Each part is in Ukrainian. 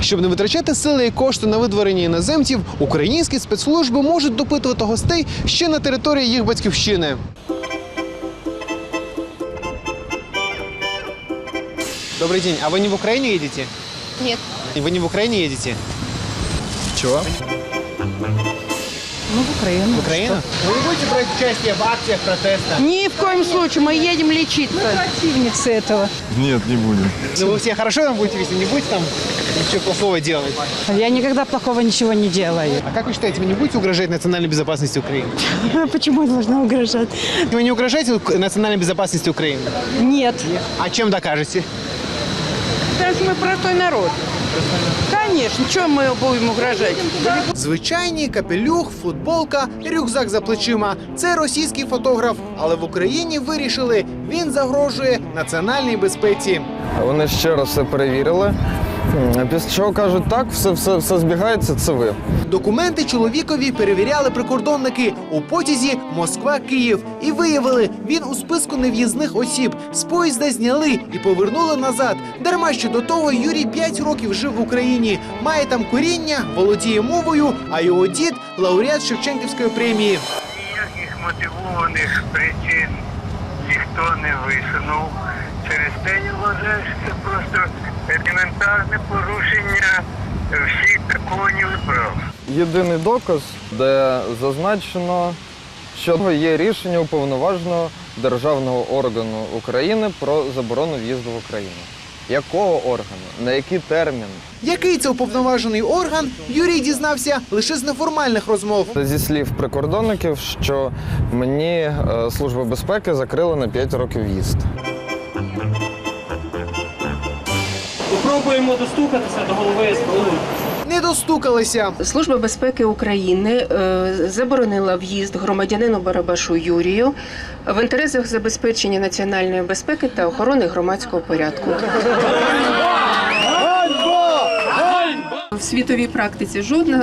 Щоб не витрачати сили і кошти на видворення іноземців, українські спецслужби можуть допитувати гостей ще на території їх батьківщини. Добрый день. А вы не в Украину едете? Нет. Вы не в Украине едете? Чего? Ну, в Украину. В Украину? Вы не будете брать участие в акциях протеста? Ни в коем случае, мы едем лечиться. противницы этого. Нет, не будем. Ну вы все хорошо там будете вести, не будете там ничего плохого делать? Я никогда плохого ничего не делаю. А как вы считаете, вы не будете угрожать национальной безопасности Украины? Почему я должна угрожать? Вы не угрожаете национальной безопасности Украины? Нет. А чем докажете? Что мы простой народ. Конечно, чем мы будем угрожать? Звичайний капелюх, футболка, рюкзак за плечима. Це російський фотограф, але в Україні вирішили, він загрожує національній безпеці. Вони ще раз все перевірили. Після чого кажуть, так, все, все, все збігається, це ви. Документи чоловікові перевіряли прикордонники у потязі Москва-Київ і виявили, він у списку нев'їзних осіб. З поїзда зняли і повернули назад. Дарма що до того Юрій 5 років жив в Україні, має там коріння, володіє мовою, а його дід лауреат Шевченківської премії. Ніяких мотивованих причин ніхто не висунув. Через те я вважаю, що це просто елементарне порушення всіх законів і прав. Єдиний доказ, де зазначено, що є рішення уповноваженого державного органу України про заборону в'їзду в Україну. Якого органу? На який термін? Який це уповноважений орган, Юрій дізнався лише з неформальних розмов. Зі слів прикордонників, що мені е, Служба безпеки закрила на 5 років в'їзд. Спробуємо достукатися до голови СБУ. Не достукалися. Служба безпеки України е, заборонила в'їзд громадянину Барабашу Юрію в інтересах забезпечення національної безпеки та охорони громадського порядку. Світовій практиці жодна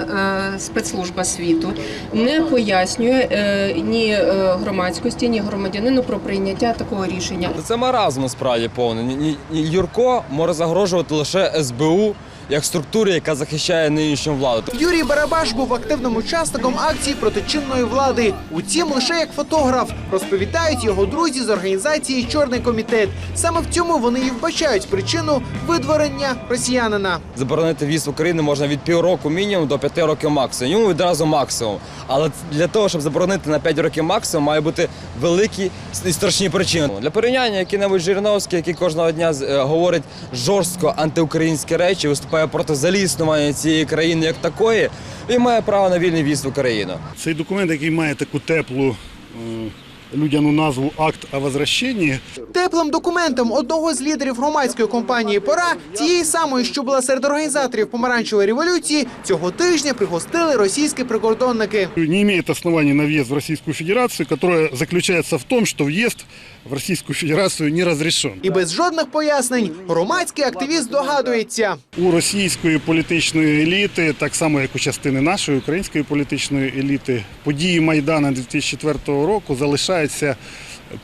е, спецслужба світу не пояснює е, ні е, громадськості, ні громадянину про прийняття такого рішення. Це маразм насправді повний. Юрко може загрожувати лише СБУ як структурі, яка захищає нинішню владу. Юрій Барабаш був активним учасником акції проти чинної влади. Утім, лише як фотограф розповідають його друзі з організації Чорний комітет. Саме в цьому вони і вбачають причину видворення росіянина. Заборонити в'їзд в Україну можна від півроку мінімум до п'яти років максимум. Йому відразу максимум. Але для того, щоб заборонити на 5 років максимум, має бути великі і страшні причини. Для порівняння, який-небудь Жириновський, який кожного дня е, говорить жорстко антиукраїнські речі, виступає проти взагалі існування цієї країни як такої, він має право на вільний в'їзд в Україну. Цей документ, який має таку теплу е, людяну назву Акт о возвращенні, Теплим документом одного з лідерів громадської компанії Пора, тієї самої, що була серед організаторів помаранчевої революції, цього тижня пригостили російські прикордонники. не имеет оснований на въезд в Российскую Федерацию, которая заключается в том, что въезд в Російську Федерацію не розрішен. І без жодних пояснень громадський активіст догадується. У російської політичної еліти, так само як у частини нашої української політичної еліти, події Майдана 2004 року залишаються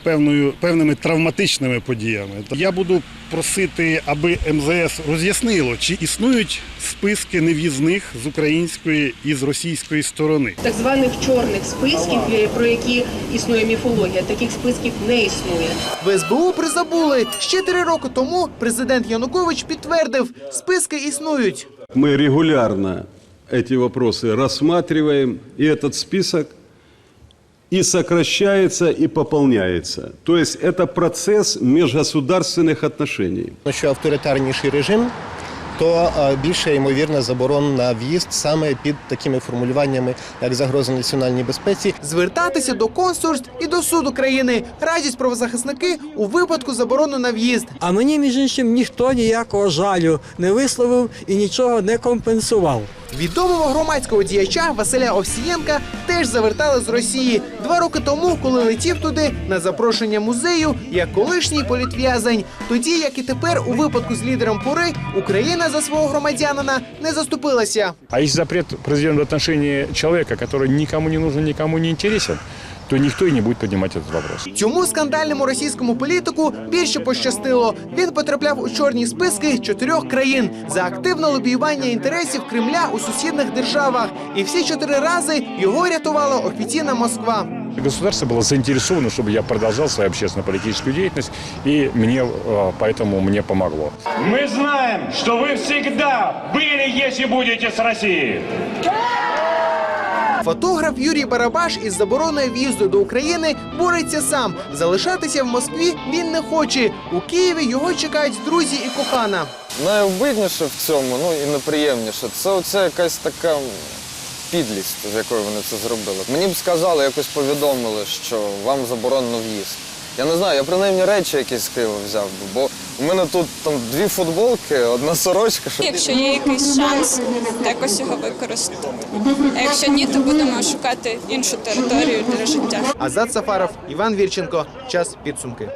певною певними травматичними подіями. Я буду просити, аби МЗС роз'яснило, чи існують списки нев'їзних з української і з російської сторони. Так званих чорних списків, е, про які існує міфологія, таких списків не існує. В СБУ призабули. Ще три роки тому президент Янукович підтвердив, списки існують. Мы регулярно эти вопросы рассматриваем, и этот список и сокращается, и пополняется. То есть это процесс межгосударственных отношений. Що авторитарніший режим, то більше ймовірна заборон на в'їзд саме під такими формулюваннями, як загроза національній безпеці. Звертатися до консульств і до суду країни радять правозахисники у випадку заборони на в'їзд. А мені, між іншим, ніхто ніякого жалю не висловив і нічого не компенсував. Відомого громадського діяча Василя Овсієнка теж завертали з Росії два роки тому, коли летів туди на запрошення музею як колишній політв'язень. Тоді, як і тепер, у випадку з лідером Пори, Україна за свого громадянина не заступилася. А если запрет произведен в отношении человека, який нікому не нужен, нікому не интересен, то никто и не будет поднимать этот вопрос. Цьому скандальному російському політику більше пощастило. Він потрапляв у чорні списки чотирьох країн за активне лобіювання інтересів Кремля у сусідних державах. І всі чотири рази його рятувала офіційна Москва. Государство было заинтересовано, чтобы я продолжал свою общественно-политическую деятельность, и мне э, поэтому мне помогло. Мы знаем, что вы всегда были, если будете с Россией. Фотограф Юрій Барабаш із забороною в'їзду до України бореться сам. Залишатися в Москві він не хоче. У Києві його чекають друзі і кохана. Найобидніше в цьому, ну і неприємніше, це оця якась така підлість, з якою вони це зробили. Мені б сказали, якось повідомили, що вам заборонено в'їзд. Я не знаю, я принаймні речі якісь з Києва взяв би, бо у мене тут там дві футболки, одна сорочка. Що... Якщо є якийсь шанс, то якось його використати. А якщо ні, то будемо шукати іншу територію для життя. Азат Сафаров, Іван Вірченко. Час підсумки.